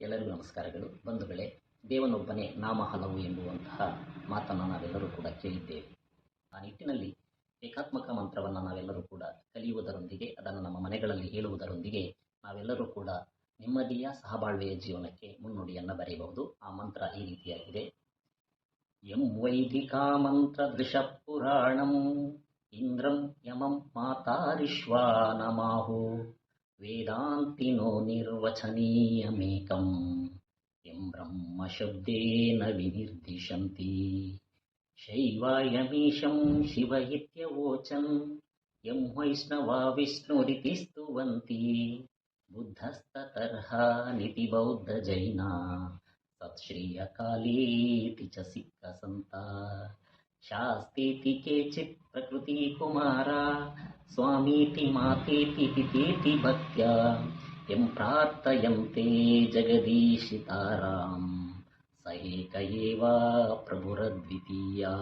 ಎಲ್ಲರಿಗೂ ನಮಸ್ಕಾರಗಳು. ಬಂಧುಗಳೇ, ದೇವನೊಬ್ಬನೇ ನಾಮ ಹಲವು ಎಂಬುವಂತಹ ಮಾತನ್ನು ನಾವೆಲ್ಲರೂ ಕೂಡ ಕೇಳಿದ್ದೇವೆ. ಆ ನಿಟ್ಟಿನಲ್ಲಿ ಏಕಾತ್ಮಕ ಮಂತ್ರವನ್ನು ನಾವೆಲ್ಲರೂ ಕೂಡ ಕಲಿಯುವುದರೊಂದಿಗೆ, ಅದನ್ನು ನಮ್ಮ ಮನೆಗಳಲ್ಲಿ ಹೇಳುವುದರೊಂದಿಗೆ ನಾವೆಲ್ಲರೂ ಕೂಡ ನೆಮ್ಮದಿಯ ಸಹಬಾಳ್ವೆಯ ಜೀವನಕ್ಕೆ ಮುನ್ನುಡಿಯನ್ನು ಬರೆಯಬಹುದು. ಆ ಮಂತ್ರ ಈ ರೀತಿಯಾಗಿದೆ. ಎಂ ವೈದಿಕಾ ಮಂತ್ರ ದೃಶ ಪುರಾಣಂ, ಇಂದ್ರಂ ಯಮಂ ಮಾತಾರಿಶ್ವಾನಮಾಹು. वेदान्तिनो निर्वचनीयमेकं किं ब्रह्मशब्देन विनिर्दिशन्ति शैवायमीशं शिव इत्यवोचन् यं वैष्णवा विष्णुरिति स्तुवन्ति बुद्धस्ततर्हानिति बौद्धजैना तत्श्रेयकालीति च सिक्कसन्ता शास्तीति केचित् प्रकृतिकुमारा स्वामीति मातेति पितेति भक्त्या। यं प्रार्थयन्ते जगदीशितारां स एक एव प्रभुरद्वितीया